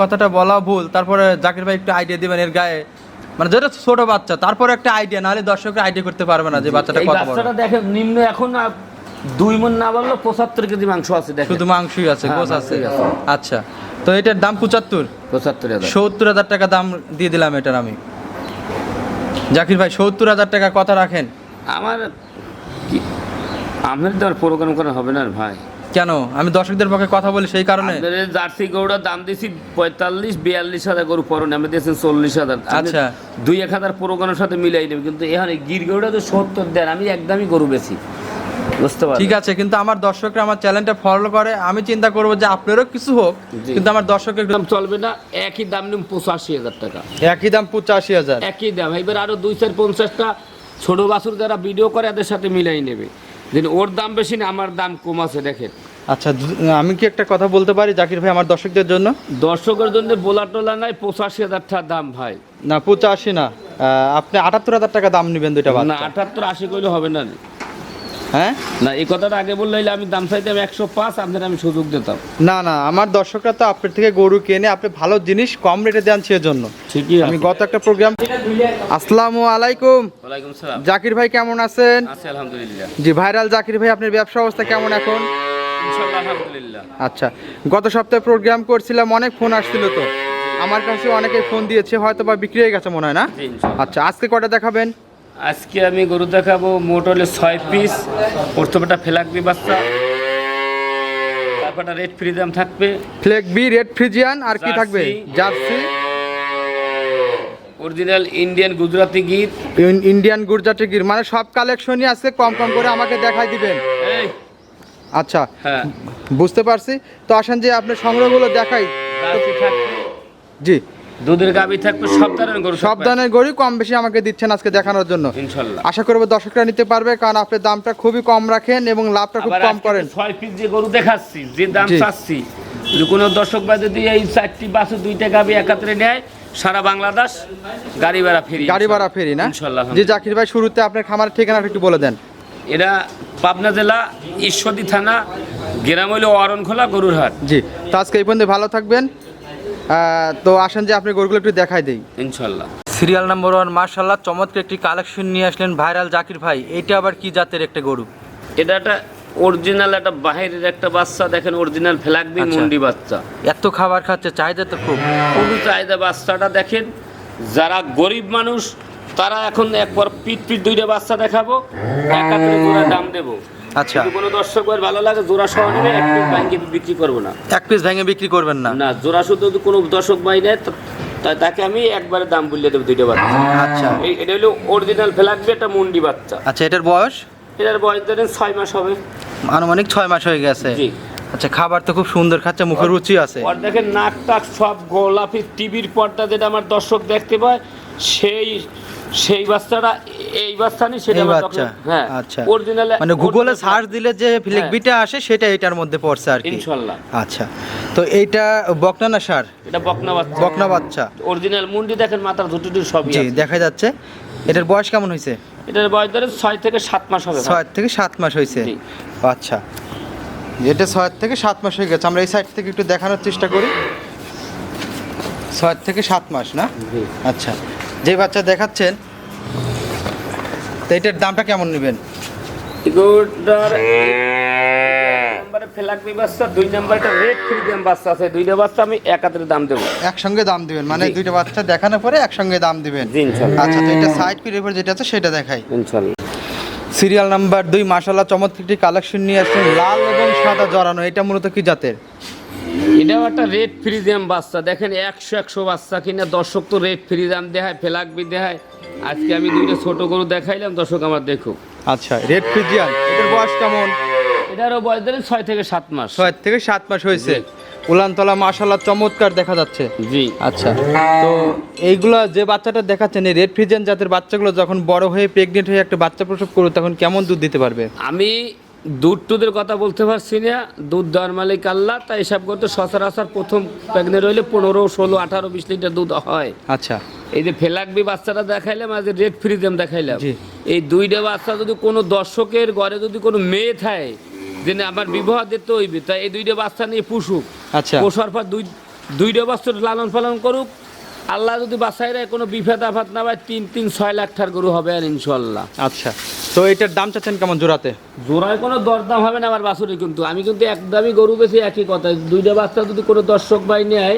কথাটা বলা ভুল তারপরে জাকির ভাই একটু আইডিয়া দিবেন এর গায়ে। মানে যেটা ছোট বাচ্চা তারপরে একটা আইডিয়া নাহলে দর্শকরা আইডিয়া করতে পারবে না যে বাচ্চাটা কত বড়। বাচ্চাটা দেখেন নিম্ন এখন দুই মন না বলল পঁচাত্তর কেজি মাংস আছে দেখেন। শুধু মাংসই আছে হ্যাঁ, গোছ আছে। আচ্ছা তো এটার দাম পঁচাত্তর? পঁচাত্তর সত্তর হাজার টাকা দাম দিয়ে দিলাম এটার আমি। জাকির ভাই সত্তর হাজার টাকা কথা রাখেন। আমার আপনার তো আর প্রোগ্রাম করা হবে না ভাই। কেন? আমি দর্শকদের পক্ষে কথা বলি সেই কারণে। জার্সি গরুটার দাম দিয়েছি পঁয়তাল্লিশ বিয়াল্লিশ হাজার গরু পরনে। আমি দিয়েছেন চল্লিশ হাজার। আচ্ছা। দুই এক হাজার প্রোগ্রামের সাথে মিলাই নেবে কিন্তু এখানে গির গরুটা তো সত্তর দেন আমি একদমই গরু বেশি বুঝতে পারছি ঠিক আছে কিন্তু আমার দর্শকরা আমার চ্যানেলটা ফলো করে। আমি চিন্তা করব যে আপনারও কিছু হোক কিন্তু আমার দর্শকের দাম চলবে না একই দাম নিন পঁচাশি হাজার টাকা। একই দাম পঁচাশি হাজার। একই দাম এবার আরও দুই চার পঞ্চাশটা ছোট বাছুর যারা ভিডিও করে এদের সাথে মিলাই নেবে। যে ওর দাম বেশি না আমার দাম কম আছে দেখেন। আচ্ছা আমি কি একটা কথা বলতে পারি জাকির ভাই আমার দর্শকদের জন্য? দর্শকের জন্য বোলা টোলা নাই পঁচাশি হাজার টাকা দাম ভাই। না পঁচাশি না। আপনি আটাত্তর হাজার টাকা দাম নেবেন দুইটা না আটাত্তর আশি করলে হবে না। হ্যাঁ? না এই কথাটা আগে বললে আমি দাম চাইতাম একশো পাঁচ আপনার আমি সুযোগ দিতাম। না না আমার দর্শকরা তো আপনার থেকে গরু কিনে আপনি ভালো জিনিস কম রেটে দেন সেজন্য। ঠিকই আমি গত একটা প্রোগ্রাম আসসালামু আলাইকুম। ওয়ালাইকুম সালাম। জাকির ভাই কেমন আছেন? আছি আলহামদুলিল্লাহ। জি ভাইরাল জাকির ভাই আপনার ব্যবসা অবস্থা কেমন এখন? আলহামদুলিল্লাহ। আচ্ছা গত সপ্তাহে প্রোগ্রাম করছিলাম অনেক ফোন আসছিল তো। আমার কাছে অনেকে ফোন দিয়েছে হয়তো বা বিক্রি হয়ে গেছে মনে হয় না? আচ্ছা আজকে কটা দেখাবেন? আজকে আমি গরু দেখাবো মোট হলে ছয় পিস প্রথমটা ফেলাকবি বাচ্চা। তারপরটা রেড ফ্রিজিয়াম থাকবে। ফ্লেক বি রেড ফ্রিজিয়ান আর কি থাকবে? জার্সি। অরিজিনাল ইন্ডিয়ান গুজরাটি গীত ইন- ইন্ডিয়ান গুজরাটি গির মানে সব কালেকশনই আছে কম কম করে আমাকে দেখাই দিবেন। আচ্ছা হ্যাঁ। বুঝতে পারছি। তো আসেন যে আপনার সংগ্রহগুলো দেখাই। জি। দুধের গাবি থাকবে সব ধরনের গরু সব ধরনের গড়ি কম বেশি আমাকে দিচ্ছেন আজকে দেখানোর জন্য। ইনশাল্লাহ। আশা করব দর্শকরা নিতে পারবে কারণ আপনি দামটা খুবই কম রাখেন এবং লাভটা খুব কম করেন। যে ছয় পিস যে গরু দেখাচ্ছি যে দাম। চাচ্ছি যদি কোনো দর্শক ভাই যদি এই চারটি বাসু দুইটা গাবি একাত্রে নেয় সারা বাংলাদেশ গাড়ি ভাড়া ফ্রি গাড়ি ভাড়া ফেরি না? ইনশাল্লাহ জি জাকির ভাই শুরুতে আপনার খামারের ঠিকানাটা একটু বলে দেন। এরা পাবনা জেলা ঈশ্বরদী থানা গ্রাম হইল অরণখোলা গরুর হাট জি তো আজকে এই পর্যন্ত ভালো থাকবেন। তো আসেন যে আপনি গরুগুলো একটু দেখাই দেই। ইনশাল্লাহ। সিরিয়াল নাম্বার ওয়ান মার্শাল্লাহ চমৎকার একটি কালেকশন নিয়ে আসলেন ভাইরাল জাকির ভাই। এটা আবার কি জাতের একটা গরু? এটা একটা অরিজিনাল একটা বাহিরের একটা বাচ্চা দেখেন অরিজিনাল ফ্ল্যাগবি আচ্ছা। মুন্ডি বাচ্চা। এত খাবার খাচ্ছে চাহিদা তো খুব। খুবই চাহিদা বাচ্চাটা দেখেন যারা গরিব মানুষ তারা এখন একবার পিট পিট দুইটা বাচ্চা দেখাবো একাত্রে দাম দেবো। আচ্ছা। কোনো দর্শক ভালো লাগে জোড়া সহ নেবে এক পিস ব্যাংকে বিক্রি করব না। এক পিস ভেঙে বিক্রি করবেন না? না জোড়া শুধু যদি কোনো দর্শক ভাই নেয় তাকে আমি একবারে দাম বলিয়ে দেবো দুইটা বাচ্চা। আচ্ছা। এটা হলো অরিজিনাল ফ্ল্যাগবি একটা মুন্ডি বাচ্চা। আচ্ছা এটার বয়স? এটার বয়স ধরেন ছয় মাস হবে। আনুমানিক ছয় মাস হয়ে গেছে। জি। আচ্ছা খাবার তো খুব সুন্দর খাচ্ছে মুখে রুচি আছে। আর দেখেন নাক টাক সব গোলাপি টিভির পর্দা যেটা আমার দর্শক দেখতে পায় সেই সেই বাচ্চাটা এই বাচ্চা নেই সেটা বাচ্চা? হ্যাঁ আচ্ছা। অরিজিনাল মানে গুগলে সার্চ দিলে যে ফ্লেকবিটা আসে সেটা এটার মধ্যে পড়ছে আর কি। ইনশাল্লাহ। আচ্ছা। তো এইটা বকনা না সার? এটা বকনা বাচ্চা। বকনা বাচ্চা। অরিজিনাল মুন্ডি দেখেন মাথার ধুটুটুর সবই জি দেখা যাচ্ছে। এটার বয়স কেমন হয়েছে? এটার বয়স ধরেন ছয় থেকে সাত মাস হবে ছয় থেকে সাত মাস হয়েছে। আচ্ছা। এটা ছয় থেকে সাত মাস হয়ে গেছে আমরা এই সাইড থেকে একটু দেখানোর চেষ্টা করি। ছয় থেকে সাত মাস না? আচ্ছা। যে বাচ্চা দেখাচ্ছেন তো এটার দামটা কেমন নেবেন? এগুলোর নম্বরে ফেলাকবি বাচ্চা দুই নম্বরটা রেড ফ্রিজিয়াম বাচ্চা আছে। দুইটা বাচ্চা আমি একাত্রে দাম দেবো। একসঙ্গে দাম দিবেন মানে দুইটা বাচ্চা দেখানোর পরে একসঙ্গে দাম দিবেন। জি আচ্ছা তো এটা সাইড পিরিয়ড যেটা আছে সেটা দেখাই। সিরিয়াল নাম্বার দুই মাসাল্লাহ চমৎকার একটি কালেকশন নিয়ে আসছেন লাল এবং সাদা জড়ানো এটা মূলত কি জাতের? এটাও একটা রেড ফ্রিজিয়াম বাচ্চা। দেখেন একশো একশো বাচ্চা কিনা দর্শক তো রেড ফ্রিজিয়াম দেখায় ফেলাকবি দেখায়। আজকে আমি দুটো ছোট গরু দেখাইলাম দর্শক আমার দেখুক। আচ্ছা রেড ফ্রিজিয়ান এটার বয়স কেমন? এটারও বয়স ধরেন ছয় থেকে সাত মাস। ছয় থেকে সাত মাস হয়েছে। উলানতলা মাশাল্লাহ চমৎকার দেখা যাচ্ছে। জি। আচ্ছা তো এইগুলা যে বাচ্চাটা দেখাচ্ছেন এই রেড ফ্রিজিয়ান জাতের বাচ্চাগুলো যখন বড় হয়ে প্রেগনেন্ট হয়ে একটা বাচ্চা প্রসব করবে তখন কেমন দুধ দিতে পারবে? আমি দুধ টুধের কথা বলতে পারছি না। দুধ দেওয়ার মালিক আল্লাহ তাই হিসাব করতে সচরাচর প্রথম প্রেগনেন্ট হইলে পনেরো ষোলো আঠারো বিশ লিটার দুধ হয়। আচ্ছা। এই যে ফেলাকবি বাচ্চাটা দেখাইলাম আজ রেড ফ্রিজিয়াম দেখাইলাম। এই দুইটা বাচ্চা যদি কোনো দর্শকের ঘরে যদি কোনো মেয়ে থাকে যে আমার বিবাহ দিতে হইবে তাই এই দুইটা বাচ্চা নিয়ে পুষুক। আচ্ছা। পোষার পর দুই দুইটা বছর লালন পালন করুক। আল্লাহ যদি বাসায় রায় কোনো বিপদ আফাত না পায় তিন তিন ছয় লাখ টাকার গরু হবে আর ইনশাল্লাহ আচ্ছা। তো এটার দাম চাচ্ছেন কেমন জোড়াতে? জোড়ায় কোনো দরদাম হবে না আমার বাছুরে কিন্তু। আমি কিন্তু একদমই গরু বেশি একই কথা। দুইটা বাচ্চা যদি কোনো দর্শক ভাই নেয়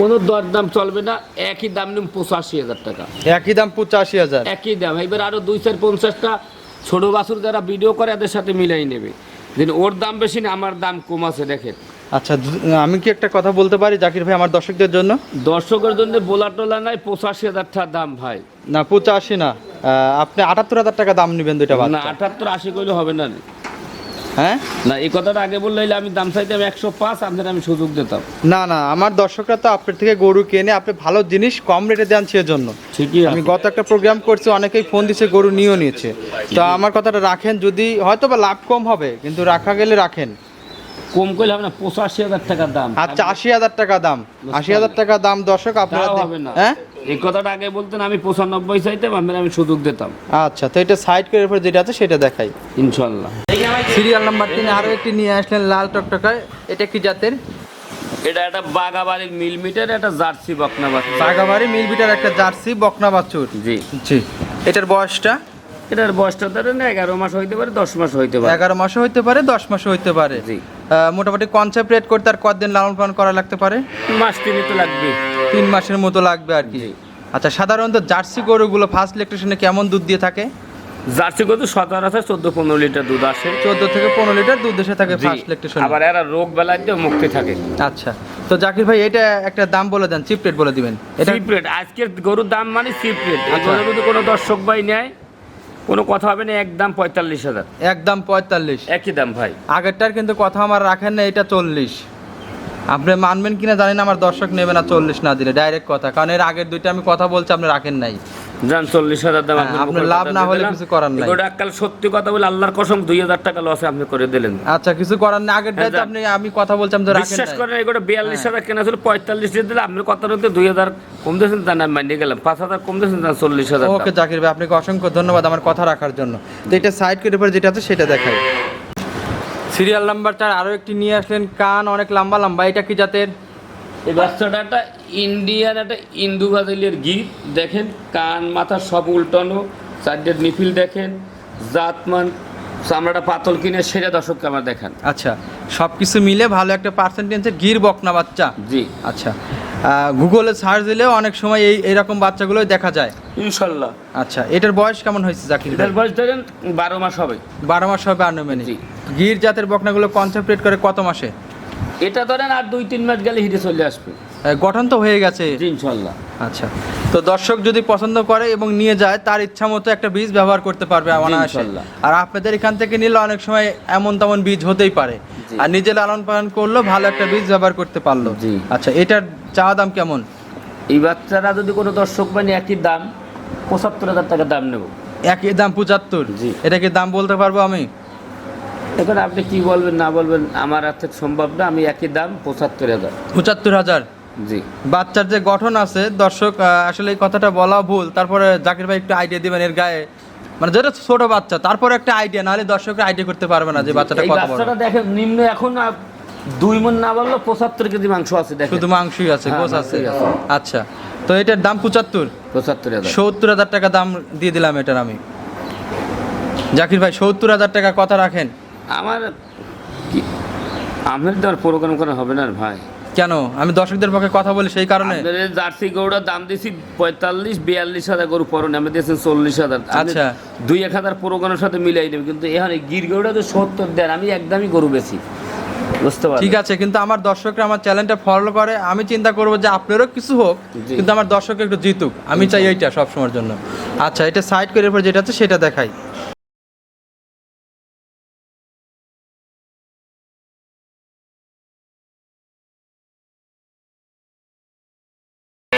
কোনো দরদাম চলবে না। একই দাম নিম পঁচাশি হাজার টাকা। একই দাম পঁচাশি হাজার। একই দাম। এবার আরও দুই চার পঞ্চাশটা ছোটো বাছুর যারা ভিডিও করে এদের সাথে মিলাই নেবে। যেন ওর দাম বেশি না আমার দাম কম আছে দেখেন। আচ্ছা আমি কি একটা কথা বলতে পারি জাকির ভাই আমার দর্শকদের জন্য? দর্শকের জন্য বোলা টোলা নাই পঁচাশি হাজার টাকা দাম ভাই। না পঁচাশি না। আপনি আটাত্তর হাজার টাকা দাম নেবেন দুইটা না আটাত্তর আশি করলে হবে না হ্যাঁ? না এই কথাটা আগে বললে আমি দাম চাইতাম একশো পাঁচ আপনার আমি সুযোগ দিতাম। না না আমার দর্শকরা তো আপনার থেকে গরু কিনে আপনি ভালো জিনিস কম রেটে দেন সেজন্য। ঠিকই আমি গত একটা প্রোগ্রাম করছি অনেকেই ফোন দিছে গরু নিয়েও নিয়েছে। তো আমার কথাটা রাখেন যদি হয়তো বা লাভ কম হবে কিন্তু রাখা গেলে রাখেন। কম করলে হবে না পঁচাশি হাজার টাকার দাম। আচ্ছা আশি হাজার টাকা দাম। আশি হাজার টাকা দাম দর্শক আপনারা হবে না। হ্যাঁ? এই কথাটা আগে বলতেন আমি পঁচানব্বই চাইতাম আপনার আমি সুযোগ দিতাম। আচ্ছা তো এটা সাইড করে এরপর যেটা আছে সেটা দেখাই। ইনশাল্লাহ সিরিয়াল নাম্বার তিনে আরও একটি নিয়ে আসলেন লাল টকটকায়। এটা কি জাতের? এটা একটা বাগাবাড়ির মিল মিটার একটা জার্সি বকনা বাচ্চা বাগাবাড়ি মিলবিটার একটা জার্সি বকনা বাছুর। জি। জি। এটার বয়সটা? এটার বয়সটা ধরেন এগারো মাস হইতে পারে দশ মাস হইতে পারে। এগারো মাসও হইতে পারে দশ মাসও হইতে পারে। জি। মোটামুটি কনসেপ্ট রেট করতে আর কতদিন লালন পালন করা লাগতে পারে? মাস তিনে তো লাগবে। তিন মাসের মতো লাগবে আর কি। আচ্ছা সাধারণত জার্সি গরুগুলো ফার্স্ট ইলেকট্রিশনে কেমন দুধ দিয়ে থাকে? জার্সি গরু আছে চোদ্দ পনেরো লিটার দুধ আসে। চোদ্দ থেকে পনেরো লিটার দুধ এসে থাকে ফার্স্ট ইলেকট্রিশনে আবার এরা রোগ বেলায় দিয়ে মুক্তি থাকে। আচ্ছা তো জাকির ভাই এটা একটা দাম বলে দেন চিপ রেট বলে দিবেন। এটা চিপ রেট আজকের গরুর দাম মানে চিপ রেট আচ্ছা। যদি কোনো দর্শক ভাই নেয় কোনো কথা হবে না একদম পঁয়তাল্লিশ হাজার। একদম পঁয়তাল্লিশ। একই দাম ভাই। আগেরটার কিন্তু কথা আমার রাখেন না এটা চল্লিশ। আপনি মানবেন কিনা জানি না আমার দর্শক নেবে না চল্লিশ না দিলে ডাইরেক্ট কথা। কারণ এর আগের দুইটা আমি কথা বলছি আপনি রাখেন নাই। যান চল্লিশ হাজার দাম হ্যাঁ, আপনি লাভ না হলে কিছু করার নাই। এগুলো এককাল সত্যি কথা বলে আল্লাহর কসম দুই হাজার টাকা লসে আপনি করে দিলেন। আচ্ছা কিছু করার নেই। আগের হ্যাঁ, আপনি আমি কথা বলছিলাম তো রাখেন বিশ্বাস করেন এগুলো বিয়াল্লিশ হাজার কেনা ছিল পঁয়তাল্লিশ দিয়ে দিলে আপনার কথা রইতে দুই হাজার কম দিয়েছেন তার নাম মানিয়ে গেলাম। পাঁচ হাজার কম দিয়েছেন তার চল্লিশ হাজার ওকে জাকির ভাই আপনাকে অসংখ্য ধন্যবাদ আমার কথা রাখার জন্য। তো এটা সাইড করে পরে যেটা আছে সেটা দেখাই। সিরিয়াল নাম্বার চার আরও একটি নিয়ে আসলেন কান অনেক লম্বা লম্বা এটা কি জাতের? এই বাচ্চাটা একটা ইন্ডিয়ান একটা ইন্দু বাদলের গীত দেখেন কান মাথা সব উল্টানো চারটের নিফিল দেখেন জাতমান চামড়াটা পাতল কিনে সেটা দর্শককে আমার দেখান। আচ্ছা সব কিছু মিলে ভালো একটা পার্সেন্টেজের গির বকনা বাচ্চা। জি। আচ্ছা গুগলে সার্চ দিলেও অনেক সময় এই এরকম বাচ্চাগুলোই দেখা যায়। ইনশাল্লাহ। আচ্ছা এটার বয়স কেমন হয়েছে জাকির এটার বয়স ধরেন বারো মাস হবে। বারো মাস হবে আনুমানিক। গির জাতের বকনাগুলো কনসেন্ট্রেট করে কত মাসে? এটা ধরেন আর দুই তিন মাস গেলে হিটে চলে আসবে। গঠন তো হয়ে গেছে। ইনশাল্লাহ আচ্ছা। তো দর্শক যদি পছন্দ করে এবং নিয়ে যায় তার ইচ্ছা মতো একটা বীজ ব্যবহার করতে পারবে অনায়াসে। আর আপনাদের এখান থেকে নিলে অনেক সময় এমন তেমন বীজ হতেই পারে। আর নিজে লালন পালন করল ভালো একটা বীজ ব্যবহার করতে পারল। আচ্ছা এটার চাওয়া দাম কেমন? এই বাচ্চারা যদি কোনো দর্শক মানে একই দাম পঁচাত্তর হাজার টাকা দাম নেব। একই দাম পঁচাত্তর। এটা কি দাম বলতে পারব আমি? এখন আপনি কি বলবেন না বলবেন আমার হাতে সম্ভব না আমি একই দাম পঁচাত্তর হাজার। পঁচাত্তর হাজার? জি। বাচ্চার যে গঠন আছে দর্শক আসলে এই কথাটা বলা ভুল। তারপরে জাকির ভাই একটু আইডিয়া দিবেন এর গায়ে। মানে যেটা ছোট বাচ্চা তারপরে একটা আইডিয়া নাহলে দর্শকরা আইডিয়া করতে পারবে না যে বাচ্চাটা কত বড়। বাচ্চাটা দেখেন নিম্ন এখন দুই মন না বলল পঁচাত্তর কেজি মাংস আছে দেখেন। শুধু মাংসই আছে হ্যাঁ, গোছ আছে। আচ্ছা তো এটার দাম পঁচাত্তর। পঁচাত্তর সত্তর হাজার টাকা দাম দিয়ে দিলাম এটার আমি। জাকির ভাই সত্তর হাজার টাকা কথা রাখেন। আমার আপনার তো আর প্রোগ্রাম করা হবে না ভাই। কেন? আমি দর্শকদের পক্ষে কথা বলি সেই কারণে। জার্সি গরুটার দাম দিয়েছি পঁয়তাল্লিশ বিয়াল্লিশ হাজার গরু পরনে আমি দিয়েছেন চল্লিশ হাজার। আচ্ছা। দুই এক হাজার প্রোগ্রামের সাথে মিলাই নেবে কিন্তু এখানে গির গরুটা তো সত্তর দেন আমি একদমই গরু বেশি বুঝতে পারছি ঠিক আছে কিন্তু আমার দর্শকরা আমার চ্যানেলটা ফলো করে আমি চিন্তা করব যে আপনারও কিছু হোক কিন্তু আমার দর্শক একটু জিতুক। আমি চাই এইটা সবসময়ের জন্য। আচ্ছা এটা সাইড করে এরপর যেটা আছে সেটা দেখাই।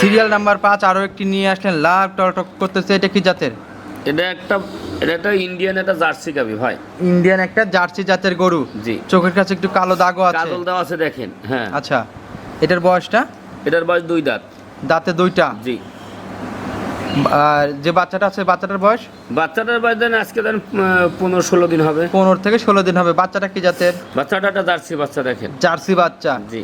সিরিয়াল নাম্বার পাঁচ আরও একটি নিয়ে আসলেন লাভ টক করতেছে এটা কি জাতের? এটা একটা এটা একটা ইন্ডিয়ান একটা জার্সি গাবি ভাই। ইন্ডিয়ান একটা জার্সি জাতের গরু। জি। চোখের কাছে একটু কালো দাগও আছে। কাজল দেওয়া আছে দেখেন হ্যাঁ। আচ্ছা এটার বয়সটা? এটার বয়স দুই দাঁত। দাঁতে দুইটা? জি। আর যে বাচ্চাটা আছে বাচ্চাটার বয়স? বাচ্চাটার বয়স দেন আজকে দেন পনেরো ষোলো দিন হবে। পনেরো থেকে ষোলো দিন হবে। বাচ্চাটা কি জাতের? বাচ্চাটা একটা জার্সি বাচ্চা দেখেন। জার্সি বাচ্চা। জি।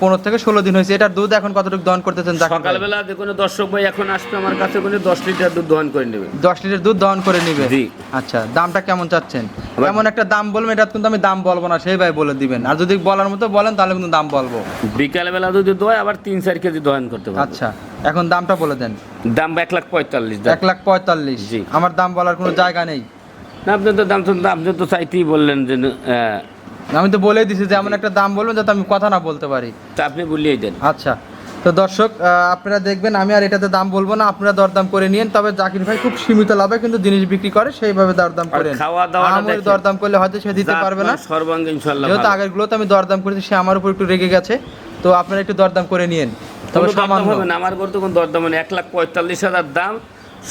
পনেরো থেকে ষোলো দিন হয়েছে। এটার দুধ এখন কতটুকু দহন করতেছেন সকালবেলা যে কোনো দর্শক ভাই এখন আসবে আমার কাছে কোনো দশ লিটার দুধ দহন করে নেবে। দশ লিটার দুধ দহন করে নিবে। জি। আচ্ছা দামটা কেমন চাচ্ছেন? এমন একটা দাম বলবেন এটা কিন্তু আমি দাম বলব না সেই ভাই বলে দিবেন। আর যদি বলার মতো বলেন তাহলে কিন্তু দাম বলব। বিকালবেলা যদি দোয় আবার তিন চার কেজি দহন করতে পারবে। আচ্ছা এখন দামটা বলে দেন। দাম এক লাখ পঁয়তাল্লিশ এক লাখ পঁয়তাল্লিশ। জি। আমার দাম বলার কোনো জায়গা নেই। না আপনি তো দাম তো আপনি তো চাইতেই বললেন যে আমি তো বলেই দিছি যে এমন একটা দাম বলবেন যাতে আমি কথা না বলতে পারি। তা আপনি বলিয়ে দেন। আচ্ছা তো দর্শক আপনারা দেখবেন আমি আর এটাতে দাম বলব না আপনারা দরদাম করে নিন তবে জাকির ভাই খুব সীমিত লাভে কিন্তু জিনিস বিক্রি করে সেইভাবে দরদাম করেন খাওয়া দাওয়াটা আমার। দরদাম করলে হয়তো সে দিতে পারবে না। মান সর্বাঙ্গে ইনশাল্লাহ যেহেতু। আগের গুলোতে আমি দরদাম করেছি সে আমার উপর একটু রেগে গেছে তো আপনারা একটু দরদাম করে নিন তবে সামান্য। হবে না আমার বলতে কোনো দরদাম নেই এক লাখ পঁয়তাল্লিশ হাজার দাম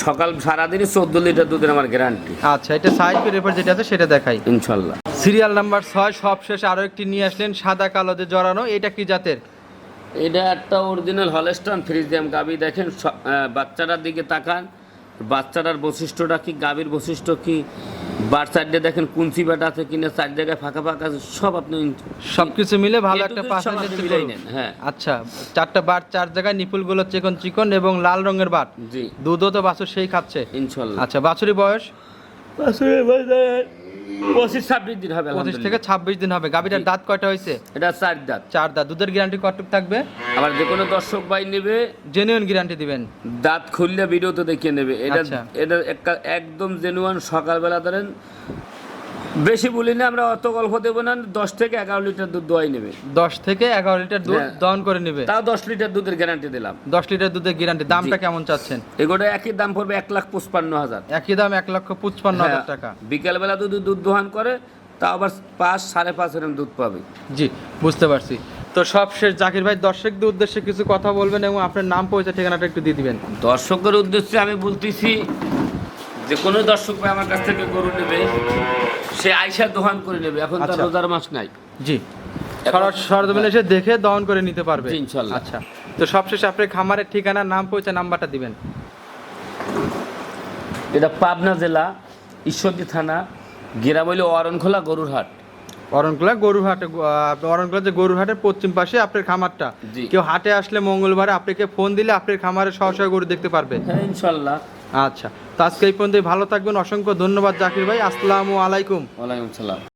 সকাল সারাদিনই চোদ্দ লিটার দুধের আমার গ্যারান্টি আচ্ছা এটা সাইজ এরপর যেটা আছে সেটা দেখাই। ইনশাল্লাহ সিরিয়াল নাম্বার ছয় সবশেষ আরও একটি নিয়ে আসলেন সাদা কালোতে জড়ানো। এটা কি জাতের? এটা একটা অরিজিনাল হলেস্টন ফ্রিজিয়াম গাবি। দেখেন বাচ্চাটার দিকে তাকান। বাচ্চাটার বৈশিষ্ট্যটা কি গাবির বৈশিষ্ট্য কি? বার সাইডে দেখেন কুঞ্চি বাটা আছে কিনা চার জায়গায় ফাঁকা ফাঁকা আছে সব আপনি সবকিছু মিলে ভালো একটা সব মিলাই নেন, হ্যাঁ। আচ্ছা চারটা বাট চার জায়গায় নিপুলগুলো চিকন চিকন এবং লাল রঙের বাট জি। দুধও তো বাছুর সেই খাচ্ছে। ইনশাল্লাহ। আচ্ছা বাছুরি বয়স পঁচিশ ছাব্বিশ দিন হবে পঁচিশ থেকে ছাব্বিশ দিন হবে। গাভীটার দাঁত কয়টা হয়েছে? এটা চার দাঁত। চার দাঁত। দুধের গ্যারান্টি কতটুকু থাকবে? আবার যে কোনো দর্শক ভাই নেবে জেনুইন গ্যারান্টি দিবেন। দাঁত খুললে ভিডিও তো দেখিয়ে নেবে। এটা আচ্ছা। এটা একদম জেনুয়ান সকালবেলা ধরেন বেশি বলি না আমরা অত গল্প দেবো না দশ থেকে এগারো লিটার দুধ দোয়াই নেবে। দশ থেকে এগারো লিটার দুধ হ্যাঁ। দহন করে নেবে। তাও দশ লিটার দুধের গ্যারান্টি দিলাম। দশ লিটার দুধের গ্যারান্টি দামটা কেমন চাচ্ছেন? এগুলো একই দাম পড়বে এক লাখ পঁচপান্ন হাজার। একই দাম এক লক্ষ পঁচপান্ন হাজার হ্যাঁ, টাকা। বিকেলবেলা যদি দুধ দোহান করে তা আবার পাঁচ সাড়ে পাঁচ এরকম দুধ পাবে। জি বুঝতে পারছি। তো সব শেষ জাকির ভাই দর্শকদের উদ্দেশ্যে কিছু কথা বলবেন এবং আপনার নাম পরিচয় ঠিকানাটা একটু দিয়ে দিবেন। দর্শকের উদ্দেশ্যে আমি বলতেছি যে কোনো দর্শক ভাই আমার কাছ থেকে গরু নেবে। সে আইসা দোহান করে নেবে এখন তার আচ্ছা। রোজার মাস নাই। জি। এখন- এসে দেখে দহন করে নিতে পারবে। ইনশাল্লাহ। আচ্ছা। তো সবশেষে আপনার খামারের ঠিকানা নাম পরিচয় নাম্বারটা দিবেন। এটা পাবনা জেলা ঈশ্বরদী থানা গ্রাম হইল অরণখোলা গরুর হাট অরণকুলা গরুহাটে অরণকুলা যে গরুহাটের পশ্চিম পাশে আপনার খামারটা। কেউ হাটে আসলে মঙ্গলবারে আপনাকে ফোন দিলে আপনার খামারে সহসা গরু দেখতে পারবে। হ্যাঁ ইনশাল্লাহ। আচ্ছা। তো আজকে এই পর্যন্ত ভালো থাকবেন। অসংখ্য ধন্যবাদ জাকির ভাই। আসসালামু আলাইকুম। ওয়ালাইকুম সালাম।